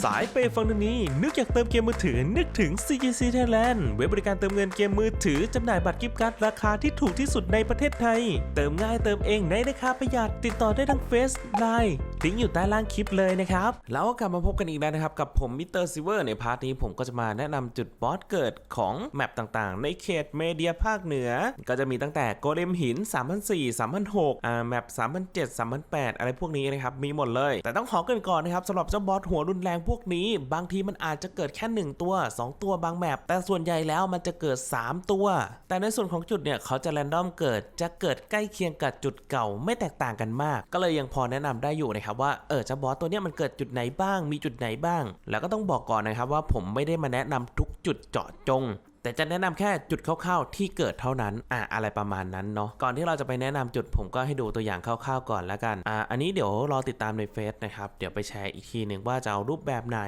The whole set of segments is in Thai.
สายเปย์ฟังดูนี้ นึกอยากเติมเกมมือถือ นึกถึง CGC Thailand เว็บบริการเติมเงินเกมมือถือ จำหน่ายบัตรกิฟต์การ์ดราคาที่ถูกที่สุดในประเทศไทย เติมง่ายเติมเองในราคาประหยัดติดต่อได้ทั้งเฟซไลน์ ลิงอยู่ใต้ล่างคลิปเลยนะครับ แล้วก็กลับมาพบกันอีกแล้วนะครับ กับผมมิสเตอร์ซิเวอร์ในพาร์ทนี้ผมก็จะมาแนะนำจุดบอสเกิดของแมปต่างๆ ในเขตเมเดียภาคเหนือ ก็จะมีตั้งแต่โกเลมหิน 3004 3006อ่าแมป3007 3008 อะไรพวกนี้นะครับ มีหมดเลย แต่ต้องขอเกินก่อนนะครับสำหรับเจ้าบอสหัวรุนแรงพวกนี้ บางทีมันอาจจะเกิดแค่ 1 ตัว 2 ตัวบางแมปแต่ส่วนใหญ่แล้วมันจะเกิด 3 ตัว แต่ในส่วนของจุดเนี่ยเขาจะแรนดอมเกิดจะเกิดใกล้เคียงกับจุดเก่าไม่แตกต่างกันมาก ก็เลยยังพอแนะนำได้อยู่นะครับว่าเออเจ้าบอสตัวเนี้ยมันเกิดจุดไหนบ้าง มีจุดไหนบ้าง แล้วก็ต้องบอกก่อนนะครับว่าผมไม่ได้มาแนะนำทุกจุดเจาะจงแต่จะแนะนำแค่จุดคร่าวๆที่เกิดเท่านั้น อะอะไรประมาณนั้นเนาะ ก่อนที่เราจะไปแนะนำจุดผมก็ให้ดูตัวอย่างคร่าวๆก่อนแล้วกัน อะอันนี้เดี๋ยวรอติดตามในเฟซนะครับ เดี๋ยวไปแชร์อีกทีหนึ่งว่าจะเอารูปแบบไหน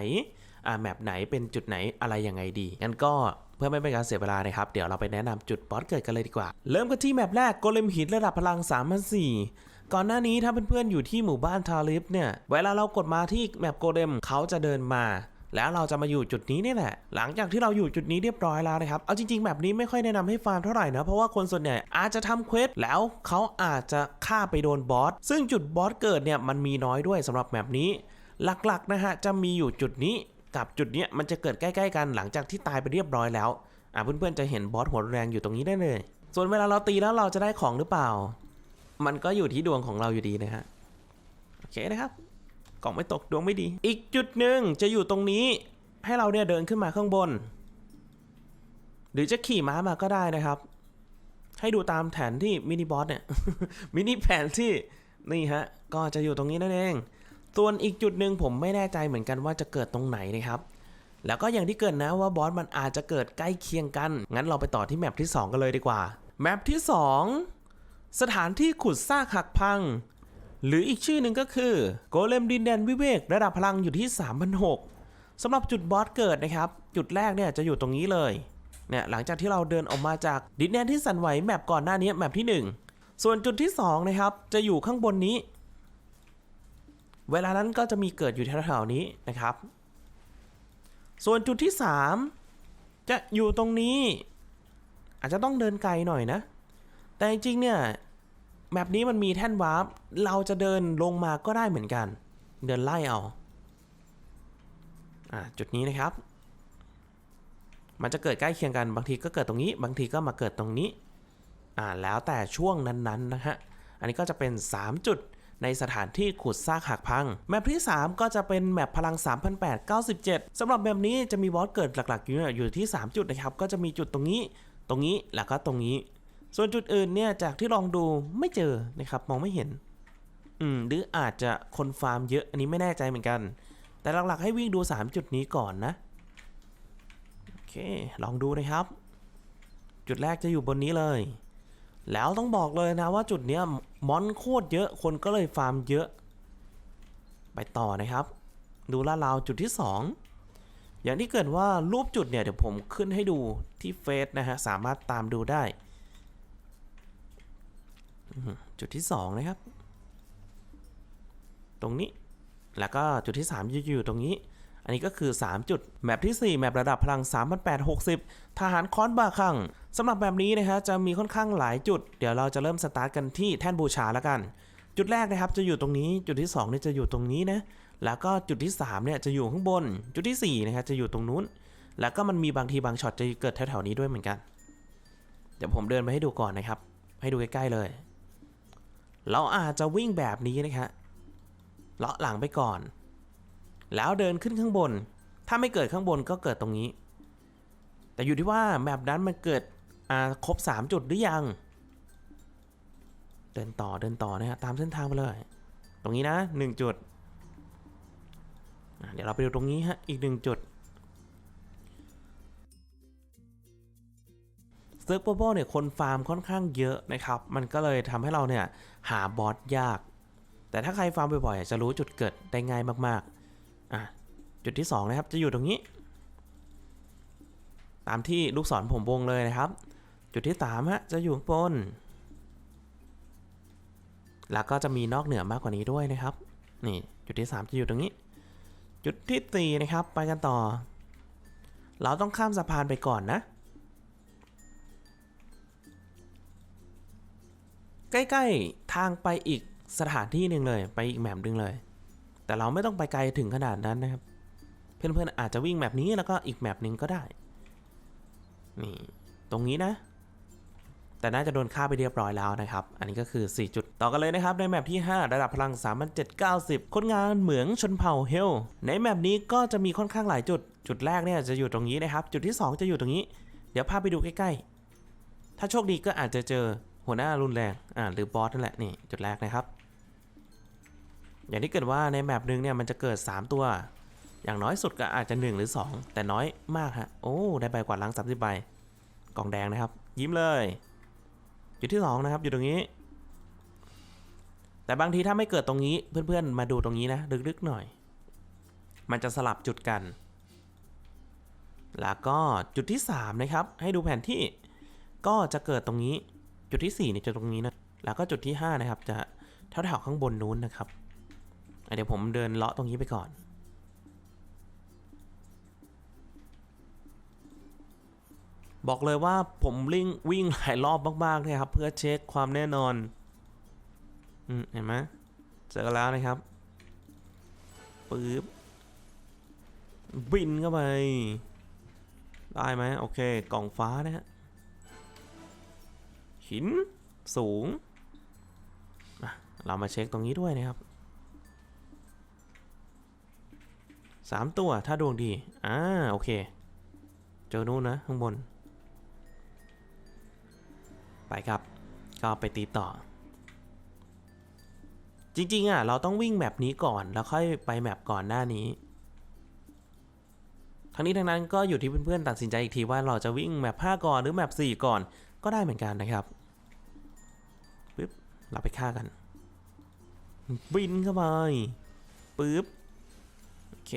อะแมปไหนเป็นจุดไหนอะไรยังไงดี งั้นก็เพื่อไม่เป็นการเสียเวลานะครับ เดี๋ยวเราไปแนะนำจุดบอสเกิดกันเลยดีกว่า เริ่มกันที่แมปแรกโกเลมหินระดับพลัง3 0 0 ก่อนหน้านี้ถ้าเพื่อนๆอยู่ที่หมู่บ้านทาลิฟเนี่ย เวลาเรากดมาที่แมปโกเลมเขาจะเดินมาแล้วเราจะมาอยู่จุดนี้นี่แหละ หลังจากที่เราอยู่จุดนี้เรียบร้อยแล้วนะครับ เอาจริงๆ แบบนี้ไม่ค่อยแนะนำให้ฟาร์มเท่าไหร่นะ เพราะว่าคนส่วนใหญ่อาจจะทำเควสแล้วเขาอาจจะฆ่าไปโดนบอส ซึ่งจุดบอสเกิดเนี่ยมันมีน้อยด้วยสำหรับแบบนี้ หลักๆนะฮะจะมีอยู่จุดนี้กับจุดเนี้ยมันจะเกิดใกล้ๆกันหลังจากที่ตายไปเรียบร้อยแล้ว อะเพื่อนๆจะเห็นบอสหัวแรงอยู่ตรงนี้ได้เลย ส่วนเวลาเราตีแล้วเราจะได้ของหรือเปล่า มันก็อยู่ที่ดวงของเราอยู่ดีนะฮะ โอเคนะครับ กล่องไม่ตกดวงไม่ดี อีกจุดหนึ่งจะอยู่ตรงนี้ ให้เราเนี่ยเดินขึ้นมาข้างบน หรือจะขี่ม้ามาก็ได้นะครับ ให้ดูตามแผนที่มินิบอสเนี่ย มินิแผนที่ นี่ฮะ ก็จะอยู่ตรงนี้นั่นเอง ส่วนอีกจุดหนึ่งผมไม่แน่ใจเหมือนกันว่าจะเกิดตรงไหนนะครับแล้วก็อย่างที่เกิดนะว่าบอสมันอาจจะเกิดใกล้เคียงกัน งั้นเราไปต่อที่แมปที่ 2 กันเลยดีกว่า แมปที่ 2 สถานที่ขุดซากหักพัง หรืออีกชื่อหนึ่งก็คือ โกเลมดินแดนวิเวกระดับพลังอยู่ที่3,006สำหรับจุดบอสเกิดนะครับ จุดแรกเนี่ยจะอยู่ตรงนี้เลยเนี่ยหลังจากที่เราเดินออกมาจากดินแดนที่สั่นไหวแมปก่อนหน้านี้แมปที่ 1 ส่วนจุดที่2นะครับจะอยู่ข้างบนนี้ เวลานั้นก็จะมีเกิดอยู่แถวๆนี้นะครับ ส่วนจุดที่ 3 จะอยู่ตรงนี้ อาจจะต้องเดินไกลหน่อยนะ แต่จริงเนี่ย แมปนี้มันมีแท่นวาร์ปเราจะเดินลงมาก็ได้เหมือนกัน เดินไล่เอาอะจุดนี้นะครับ มันจะเกิดใกล้เคียงกันบางทีก็เกิดตรงนี้ บางทีก็มาเกิดตรงนี้อ่าแล้วแต่ช่วงนั้นๆนะฮะอันนี้ก็จะเป็น 3 จุดในสถานที่ขุดซากหักพัง แมปที่ 3 ก็จะเป็นแมปพลัง 3897สำหรับแมปนี้จะมีบอสเกิดหลักๆอยู่เนี่ยอยู่ที่ 3 จุดนะครับ ก็จะมีจุดตรงนี้ ตรงนี้ แล้วก็ตรงนี้ ส่วนจุดอื่นเนี่ยจากที่ลองดูไม่เจอนะครับมองไม่เห็น อืมหรืออาจจะคนฟาร์มเยอะอันนี้ไม่แน่ใจเหมือนกัน แต่หลักๆให้วิ่งดู 3 จุดนี้ก่อนนะ โอเค ลองดูนะครับ จุดแรกจะอยู่บนนี้เลย แล้วต้องบอกเลยนะว่าจุดเนี้ยมอนโคตรเยอะคนก็เลยฟาร์มเยอะ ไปต่อนะครับ ดูลาดราวจุดที่ 2อย่างที่เกิดว่ารูปจุดเนี่ยเดี๋ยวผมขึ้นให้ดูที่เฟซนะฮะสามารถตามดูได้ จุดที่ 2 นะครับ ตรงนี้ แล้วก็จุดที่ 3 อยู่ตรงนี้ อันนี้ก็คือ 3 จุด แมปที่ 4 แมประดับพลัง 3860 ทหารค้อนบาคังสำหรับแบบนี้นะฮะจะมีค่อนข้างหลายจุด เดี๋ยวเราจะเริ่มสตาร์ทกันที่แท่นบูชาแล้วกัน จุดแรกนะครับจะอยู่ตรงนี้ จุดที่2เนี่ยจะอยู่ตรงนี้นะ แล้วก็จุดที่3เนี่ยจะอยู่ข้างบน จุดที่4นะครับจะอยู่ตรงนู้น แล้วก็มันมีบางทีบางช็อตจะเกิดแถวๆนี้ด้วยเหมือนกัน เดี๋ยวผมเดินไปให้ดูก่อนนะครับ ให้ดูใกล้ๆเลย เราอาจจะวิ่งแบบนี้นะครับเลาะหลังไปก่อน แล้วเดินขึ้นข้างบน ถ้าไม่เกิดข้างบนก็เกิดตรงนี้ แต่อยู่ที่ว่าแมปนั้นมันเกิดครบ 3 จุดหรือยัง เดินต่อเดินต่อนะฮะตามเส้นทางไปเลย ตรงนี้นะ 1 จุด เดี๋ยวเราไปดูตรงนี้ฮะอีก 1 จุด เซิร์ฟเวอร์เนี่ยคนฟาร์มค่อนข้างเยอะนะครับ มันก็เลยทำให้เราเนี่ยหาบอสยาก แต่ถ้าใครฟาร์มบ่อยๆจะรู้จุดเกิดได้ง่ายมากๆอะจุดที่ 2 นะครับ จะอยู่ตรงนี้ ตามที่ลูกศรผมวงเลยนะครับ จุดที่3ฮะจะอยู่ข้างบน แล้วก็จะมีนอกเหนือมากกว่านี้ด้วยนะครับ นี่จุดที่ 3 จะอยู่ตรงนี้ จุดที่สี่นะครับ ไปกันต่อ เราต้องข้ามสะพานไปก่อนนะ ใกล้ๆทางไปอีกสถานที่หนึ่งเลย ไปอีกแมปหนึ่งเลย แต่เราไม่ต้องไปไกลถึงขนาดนั้นนะครับ เพื่อนๆอาจจะวิ่งแมปนี้แล้วก็อีกแมปหนึ่งก็ได้ นี่ตรงนี้นะ แต่น่าจะโดนฆ่าไปเรียบร้อยแล้วนะครับ อันนี้ก็คือ 4 จุดต่อกันเลยนะครับ ในแมปที่ 5 ระดับพลัง 3790 คนงานเหมืองชนเผ่าเฮล ในแมปนี้ก็จะมีค่อนข้างหลายจุด จุดแรกเนี่ยจะอยู่ตรงนี้นะครับ จุดที่ 2 จะอยู่ตรงนี้ เดี๋ยวพาไปดูใกล้ๆ ถ้าโชคดีก็อาจจะเจอ หัวหน้ารุนแรง อ่า หรือบอสนั่นแหละ นี่ จุดแรกนะครับ อย่างที่เกิดว่าในแมปหนึ่งเนี่ย มันจะเกิด 3 ตัว อย่างน้อยสุดก็อาจจะ 1 หรือ 2 แต่น้อยมากฮะ โอ้ ได้ใบกวาดล้าง30ใบ กล่องแดงนะครับ ยิ้มเลยจุดที่ 2 นะครับ อยู่ตรงนี้ แต่บางทีถ้าไม่เกิดตรงนี้ เพื่อนๆ มาดูตรงนี้นะ ลึกๆหน่อย มันจะสลับจุดกัน แล้วก็จุดที่ 3 นะครับ ให้ดูแผนที่ ก็จะเกิดตรงนี้ จุดที่4เนี่ยจะตรงนี้นะแล้วก็จุดที่ 5 นะครับ จะแถวๆข้างบนนู้นนะครับเดี๋ยวผมเดินเลาะตรงนี้ไปก่อนบอกเลยว่าผมวิ่งวิ่งหลายรอบมากๆเลยครับ เพื่อเช็คความแน่นอนอืมเห็นไหมเจอแล้วนะครับปึ๊บบินเข้าไป ได้ไหมโอเค กล่องฟ้านะฮะ หินสูง เรามาเช็คตรงนี้ด้วยนะครับสามตัวถ้าดวงดี อ่า โอเค เจอนู่นนะ ข้างบน ไปครับ ก็ไปตีต่อ จริง ๆ อะ เราต้องวิ่งแมปนี้ก่อน แล้วค่อยไปแมปก่อนหน้านี้ทั้งนี้ทั้งนั้นก็อยู่ที่เพื่อนๆตัดสินใจอีกทีว่าเราจะวิ่งแมป5ก่อนหรือแมป4ก่อน ก็ได้เหมือนกันนะครับปึ๊บเราไปฆ่ากันบินเข้าไปปึ๊บโอเค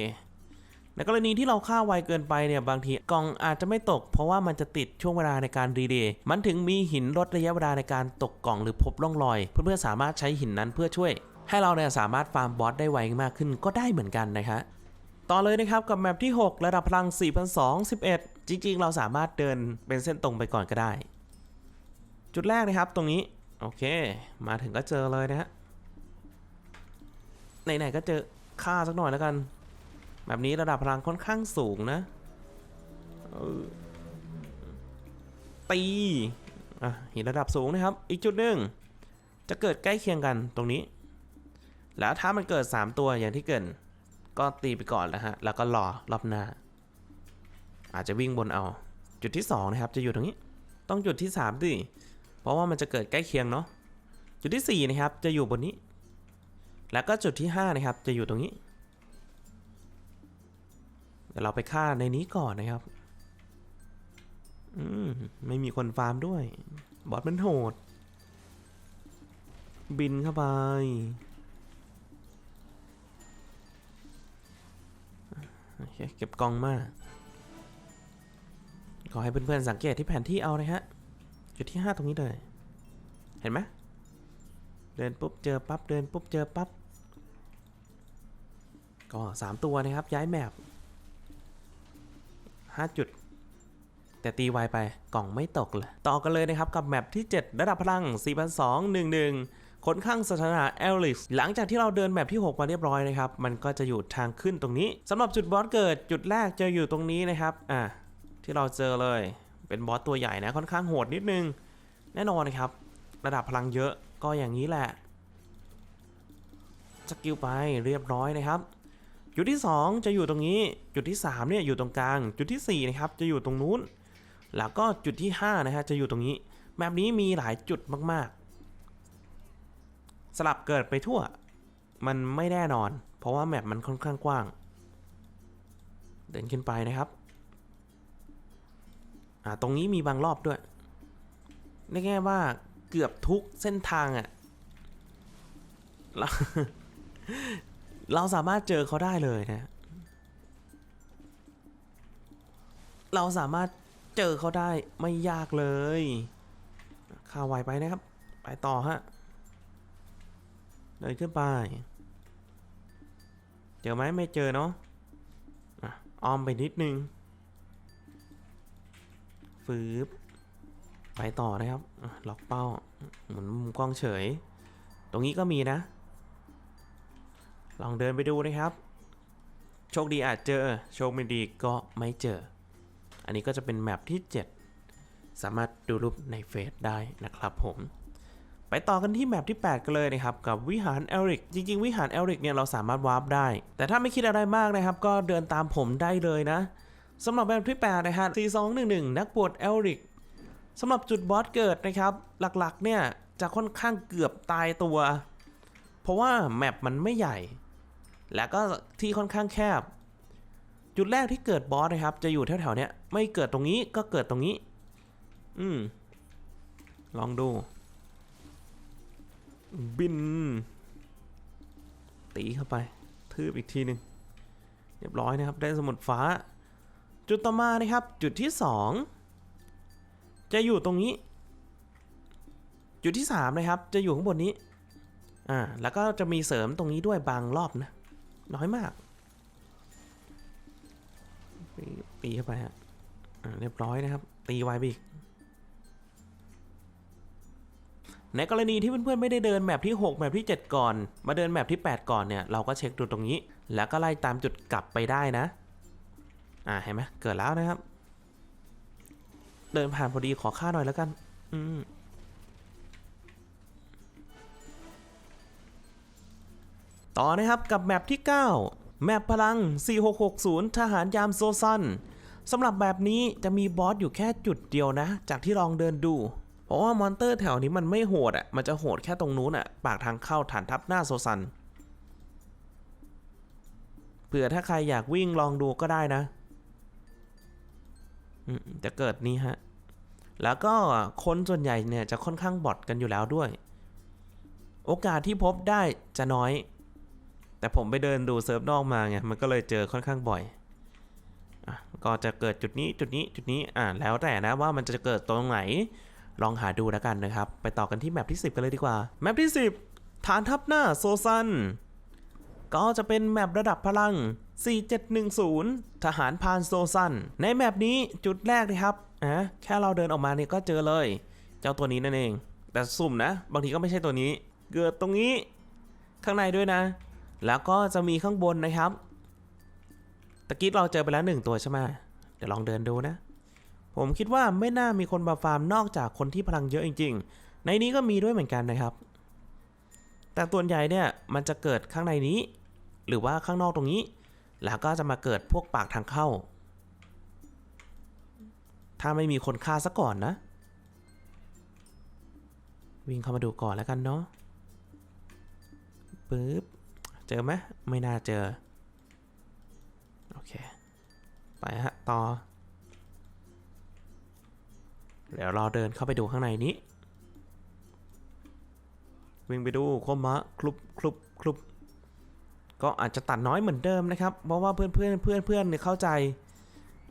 ในกรณีที่เราฆ่าไวเกินไปเนี่ยบางทีกล่องอาจจะไม่ตก เพราะว่ามันจะติดช่วงเวลาในการรีเดย์มันถึงมีหินลดระยะเวลาในการตกกล่องหรือพบร่องรอย เพื่อนๆสามารถใช้หินนั้นเพื่อช่วย ให้เราเนี่ยสามารถฟาร์มบอสได้ไวมากขึ้นก็ได้เหมือนกันนะคะต่อเลยนะครับกับแมปที่ 6 ระดับพลัง4021จริงๆ เราสามารถเดินเป็นเส้นตรงไปก่อนก็ได้ จุดแรกนะครับตรงนี้ โอเค มาถึงก็เจอเลยนะฮะไหนๆก็เจอฆ่าสักหน่อยแล้วกัน แบบนี้ระดับพลังค่อนข้างสูงนะตีอะหินระดับสูงนะครับ อีกจุดหนึ่งจะเกิดใกล้เคียงกันตรงนี้ แล้วถ้ามันเกิด 3 ตัวอย่างที่เกิดก็ตีไปก่อนแล้วฮะ แล้วก็รอรอบหน้า อาจจะวิ่งบนเอา จุดที่ 2 นะครับ จะอยู่ตรงนี้ ต้องจุดที่3ดิ ราะว่ามันจะเกิดใกล้เคียงเนาะจุดที่ 4 นะครับ จะอยู่บนนี้ แล้วก็จุดที่ 5 นะครับ จะอยู่ตรงนี้เดี๋ยวเราไปฆ่าในนี้ก่อนนะครับ อืม ไม่มีคนฟาร์มด้วย บอสมันโหด บินเข้าไป เก็บกองมา ขอให้เพื่อนๆสังเกตที่แผนที่เอานะฮะ จุดที่ 5 ตรงนี้เลย เห็นไหมเดินปุ๊บเจอปั๊บเดินปุ๊บเจอปั๊บก็ 3 ตัวนะครับย้ายแมป5จุด แต่ตีไวไปกล่องไม่ตกเลยต่อกันเลยนะครับกับแมปที่ 7 ระดับพลัง 4211คนข้างสถานะเอลลิสหลังจากที่เราเดินแมปที่ 6 มาเรียบร้อยนะครับ มันก็จะอยู่ทางขึ้นตรงนี้สำหรับจุดบอสเกิดจุดแรกจะอยู่ตรงนี้นะครับอะที่เราเจอเลยเป็นบอสตัวใหญ่นะค่อนข้างโหดนิดนึง แน่นอนนะครับ ระดับพลังเยอะก็อย่างนี้แหละสกิลไปเรียบร้อยนะครับ จุดที่ 2 จะอยู่ตรงนี้จุดที่3เนี่ยอยู่ตรงกลาง จุดทีสี่4นะครับจะอยู่ตรงนู้น แล้วก็จุดที่5นะฮะจะอยู่ตรงนี้แมปนี้มีหลายจุดมากๆ สลับเกิดไปทั่ว มันไม่แน่นอน เพราะว่าแมปมันค่อนข้างกว้าง เดินขึ้นไปนะครับอ่าตรงนี้มีบางรอบด้วยเรียกง่ๆว่า เกือบทุกเส้นทางอะ่ะเราเราสามารถเจอเขาได้เลยนะ เราสามารถเจอเขาได้ไม่ยากเลยข่าวไวไปนะครับ ไปต่อฮะ เดินขึ้นไป เจอไหมไม่เจอเนาะอ้อมไปนิดนึงฟืบ ไปต่อนะครับ ล็อกเป้า หมุนมุมกล้องเฉย ตรงนี้ก็มีนะ ลองเดินไปดูนะครับ โชคดีอาจเจอ โชคไม่ดีก็ไม่เจอ อันนี้ก็จะเป็นแมปที่ 7 สามารถดูรูปในเฟซได้นะครับผม ไปต่อกันที่แมปที่ 8 กันเลยนะครับ กับวิหารเอริก จริง ๆ วิหารเอริกเนี่ยเราสามารถวาร์ปได้ แต่ถ้าไม่คิดอะไรมากนะครับ ก็เดินตามผมได้เลยนะสำหรับแมปที่8นะฮะ4211 นักบวชเอริก สำหรับจุดบอสเกิดนะครับ หลักๆเนี่ยจะค่อนข้างเกือบตายตัว เพราะว่าแมปมันไม่ใหญ่ และก็ที่ค่อนข้างแคบ จุดแรกที่เกิดบอสนะครับ จะอยู่แถวๆเนี้ยไม่เกิดตรงนี้ก็เกิดตรงนี้ อืม ลองดู บิน ตีเข้าไป ทืบอีกทีหนึ่งเรียบร้อยนะครับ ได้สมุดฟ้า จุดต่อมานะครับ จุดที่สอง จะอยู่ตรงนี้ จุดที่สามนะครับ จะอยู่ข้างบนนี้ อ่า แล้วก็จะมีเสริมตรงนี้ด้วยบางรอบนะ น้อยมากตีตีเข้าไปฮะ อ่า เรียบร้อยนะครับ ตีไวไปอีกในกรณีที่เพื่อนๆไม่ได้เดินแมปที่ 6 แมปที่ 7 ก่อน มาเดินแมปที่ 8 ก่อนเนี่ย เราก็เช็คดูตรงนี้ แล้วก็ไล่ตามจุดกลับไปได้นะ อ่าเห็นไหมเกิดแล้วนะครับ เดินผ่านพอดีขอค่าหน่อยแล้วกัน อืมต่อนะครับกับแมปที่ 9 แมปพลัง 4660 ทหารยามโซซันสำหรับแบบนี้จะมีบอสอยู่แค่จุดเดียวนะ จากที่ลองเดินดู เพราะว่ามอนเตอร์แถวนี้มันไม่โหดอะ มันจะโหดแค่ตรงนู้นอะ ปากทางเข้าฐานทัพหน้าโซซัน เผื่อถ้าใครอยากวิ่งลองดูก็ได้นะ จะเกิดนี้ฮะ แล้วก็คนส่วนใหญ่เนี่ยจะค่อนข้างบอดกันอยู่แล้วด้วย โอกาสที่พบได้จะน้อย แต่ผมไปเดินดูเซิร์ฟนอกมาไง มันก็เลยเจอค่อนข้างบ่อยอก็จะเกิดจุดนี้จุดนี้จุดนี้ อ่าแล้วแต่นะว่ามันจะเกิดตรงไหน ลองหาดูแล้วกันนะครับ ไปต่อกันที่แมปที่ 10 กันเลยดีกว่า แมปที่ 10 ฐานทัพหน้าโซซัน ก็จะเป็นแมประดับพลัง 4710 ทหารพานโซซัน ในแมปนี้จุดแรกนะครับอะแค่เราเดินออกมาเนี่ยก็เจอเลย เจ้าตัวนี้นั่นเอง แต่สุ่มนะ บางทีก็ไม่ใช่ตัวนี้ เกิดตรงนี้ ข้างในด้วยนะ แล้วก็จะมีข้างบนนะครับ ตะกี้เราเจอไปแล้วหนึ่งตัวใช่ไหมเดี๋ยวลองเดินดูนะ ผมคิดว่าไม่น่ามีคนมาฟาร์มนอกจากคนที่พลังเยอะจริง ๆ ในนี้ก็มีด้วยเหมือนกันนะครับ แต่ส่วใหญ่เนี่ยมันจะเกิดข้างในนี้ หรือว่าข้างนอกตรงนี้ แล้วก็จะมาเกิดพวกปากทางเข้า ถ้าไม่มีคนฆ่าซะก่อนนะ วิ่งเข้ามาดูก่อนแล้วกันเนาะปึ๊บ เจอไหมไม่น่าเจอ โอเค ไปฮะ ต่อ เดี๋ยวเราเดินเข้าไปดูข้างในนี้ วิ่งไปดูโคมะคลุบคลุบคลุบ ก็อาจจะตัดน้อยเหมือนเดิมนะครับ เพราะว่าเพื่อนเพื่อนเพื่อนเพื่อนเนี่ยเข้าใจ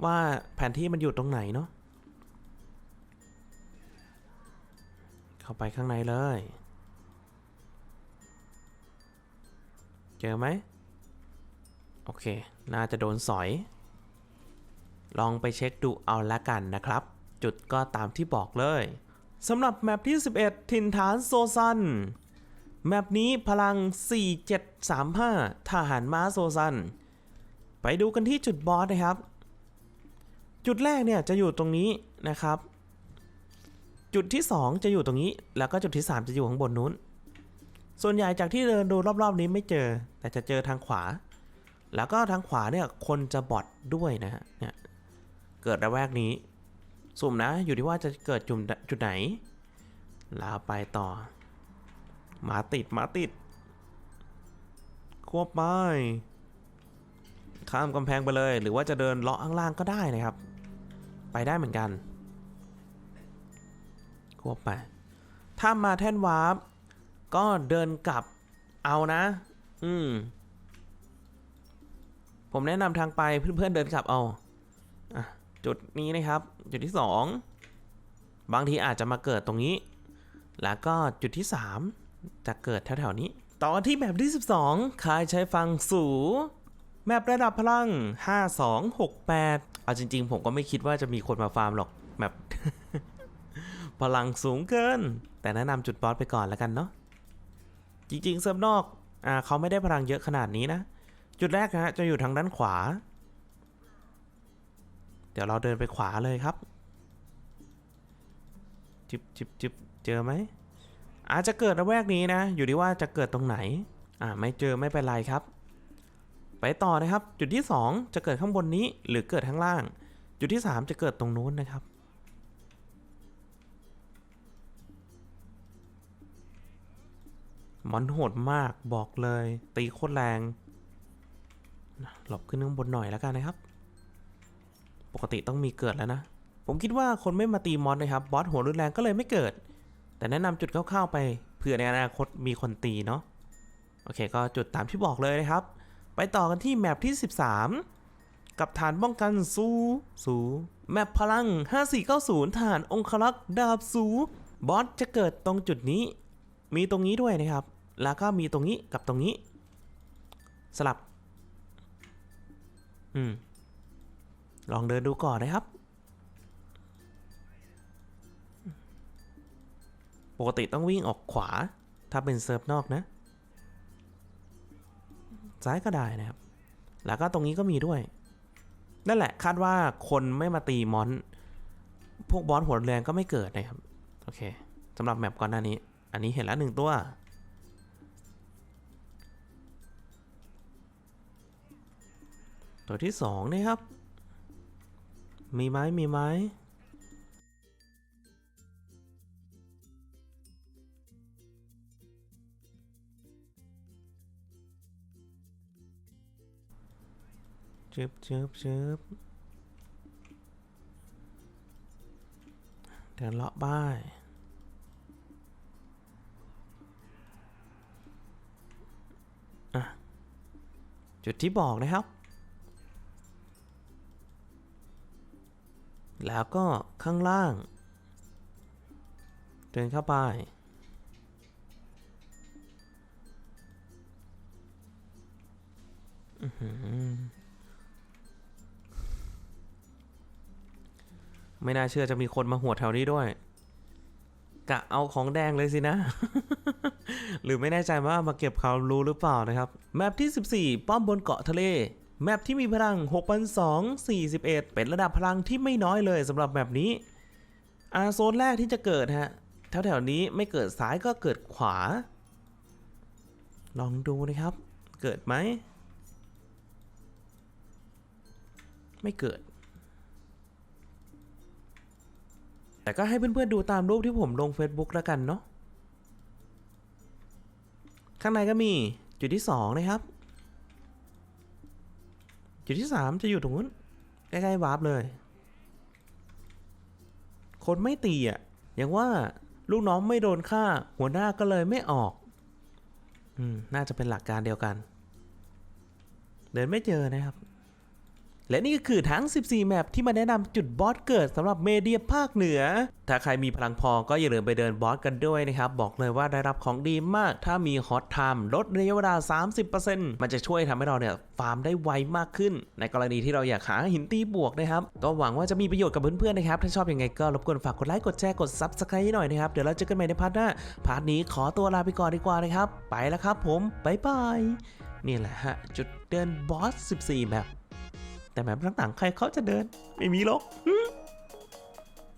ว่าแผนที่มันอยู่ตรงไหนเนาะเข้าไปข้างในเลย เจอไหมโอเค น่าจะโดนสอย ลองไปเช็คดูเอาละกันนะครับ จุดก็ตามที่บอกเลยสำหรับแมปที่ 11 ถิ่นฐานโซซัน แมปนี้พลัง 4735 ทหารม้าโซซัน ไปดูกันที่จุดบอสนะครับ จุดแรกเนี่ยจะอยู่ตรงนี้นะครับ จุดที่ 2 จะอยู่ตรงนี้ แล้วก็จุดที่ 3 จะอยู่ข้างบนนู้น ส่วนใหญ่จากที่เดินดูรอบๆนี้ไม่เจอ แต่จะเจอทางขวา แล้วก็ทางขวาเนี่ยคนจะบอดด้วยนะฮะ เนี่ย เกิดระแวกนี้ สุ่มนะ อยู่ที่ว่าจะเกิดจุดจุดไหน แล้วไปต่อ มาติดมาติด ควบไป ข้ามกำแพงไปเลย หรือว่าจะเดินเลาะข้างล่างก็ได้นะครับ ไปได้เหมือนกัน ควบไป ถ้ามาแท่นวาร์ปก็เดินกลับเอานะ อืม ผมแนะนำทางไปเพื่อนๆเดินกลับเอาอะจุดนี้นะครับ จุดที่2บางทีอาจจะมาเกิดตรงนี้ แล้วก็จุดที่3 จะเกิดแถวๆนี้ ต่อที่แบบที่ 12คายใช้ฟังสูแมประดับพลัง 5268 เอาจริง ๆ ผมก็ไม่คิดว่าจะมีคนมาฟาร์มหรอกแมปพลังสูงเกิน แต่แนะนำจุดบอสไปก่อนแล้วกันเนาะ จริง ๆ เซิร์ฟนอกอ่าเขาไม่ได้พลังเยอะขนาดนี้นะ จุดแรกนะจะอยู่ทางด้านขวา เดี๋ยวเราเดินไปขวาเลยครับ จิบจิบจิบเจอไหม อาจจะเกิดระแวกนี้นะ อยู่ที่ว่าจะเกิดตรงไหน อ่าไม่เจอไม่เป็นไรครับ ไปต่อนะครับ จุดที่ 2 จะเกิดข้างบนนี้หรือเกิดข้างล่าง จุดที่ 3 จะเกิดตรงนู้นนะครับ มอนโหดมากบอกเลย ตีโคตรแรง หลบขึ้นข้างบนหน่อยแล้วกันนะครับ ปกติต้องมีเกิดแล้วนะ ผมคิดว่าคนไม่มาตีมอนนะครับ บอสหัวรุนแรงก็เลยไม่เกิด แต่แนะนำจุดคร่าวๆไปเผื่อในอนาคตมีคนตีเนาะโอเคก็จุดตามที่บอกเลยนะครับ ไปต่อกันที่แมปที่ 13 กับฐานป้องกันซูซูแมปพลัง 5490 ฐานองคลักษ์ดาบซูบอสจะเกิดตรงจุดนี้ มีตรงนี้ด้วยนะครับ แล้วก็มีตรงนี้กับตรงนี้ สลับ อืม ลองเดินดูก่อนนะครับ ปกติต้องวิ่งออกขวา ถ้าเป็นเซิร์ฟนอกนะ ซ้ายก็ได้นะครับ แล้วก็ตรงนี้ก็มีด้วย นั่นแหละคาดว่าคนไม่มาตีมอน พวกบอสหัวแรงก็ไม่เกิดนะครับ โอเคสำหรับแมปก่อนหน้านี้ อันนี้เห็นแล้วหนึ่งตัวตัวที่สองนี่ครับ มีไหมมีไหม จึบจึบจึบเดินเลาะบ้ายจุดที่บอกนะครับ แล้วก็ข้างล่าง เดินเข้าไป ไม่น่าเชื่อจะมีคนมาหัวแถวนี้ด้วย กะเอาของแดงเลยสินะ หรือไม่แน่ใจว่ามาเก็บความรู้หรือเปล่านะครับ แมปที่ 14 ป้อมบนเกาะทะเล แมปที่มีพลัง 6,241 เป็นระดับพลังที่ไม่น้อยเลยสำหรับแมปนี้อาโซนแรกที่จะเกิดฮะ แถวๆนี้ไม่เกิดซ้ายก็เกิดขวา ลองดูนะครับ เกิดไหม ไม่เกิด แต่ก็ให้เพื่อนๆดูตามรูปที่ผมลง Facebook แล้วกันเนาะ ข้างในก็มีจุดที่ 2 นะครับ จุดที่ 3 จะอยู่ตรงนู้นใกล้ๆวาร์ปเลย คนไม่ตีอะ อย่างว่าลูกน้องไม่โดนฆ่า หัวหน้าก็เลยไม่ออก อืม น่าจะเป็นหลักการเดียวกัน เดินไม่เจอนะครับ และนี่ก็คือทั้ง 14 แมปที่มาแนะนำจุดบอสเกิดสำหรับเมเดียภาคเหนือ ถ้าใครมีพลังพอก็อย่าลืมไปเดินบอสกันด้วยนะครับ บอกเลยว่าได้รับของดีมาก ถ้ามีฮอตไทม์ลดระยะเวลา 30%มันจะช่วยทำให้เราเนี่ยฟาร์มได้ไวมากขึ้น ในกรณีที่เราอยากหาหินตีบวกนะครับ ก็หวังว่าจะมีประโยชน์กับเพื่อนๆนะครับ ถ้าชอบยังไงก็รบกวนฝากกดไลค์ กดแชร์ กด Subscribe ให้หน่อยนะครับ เดี๋ยวเราเจอกันใหม่ในพาร์ทหน้า พาร์ทนี้ขอตัวลาไปก่อนดีกว่านะครับ ไปแล้วครับ ผมบ๊ายบายนี่แหละฮะจุดเดินบอส 14แมป แต่แมปต่างๆใครเขาจะเดิน ไม่มีหรอก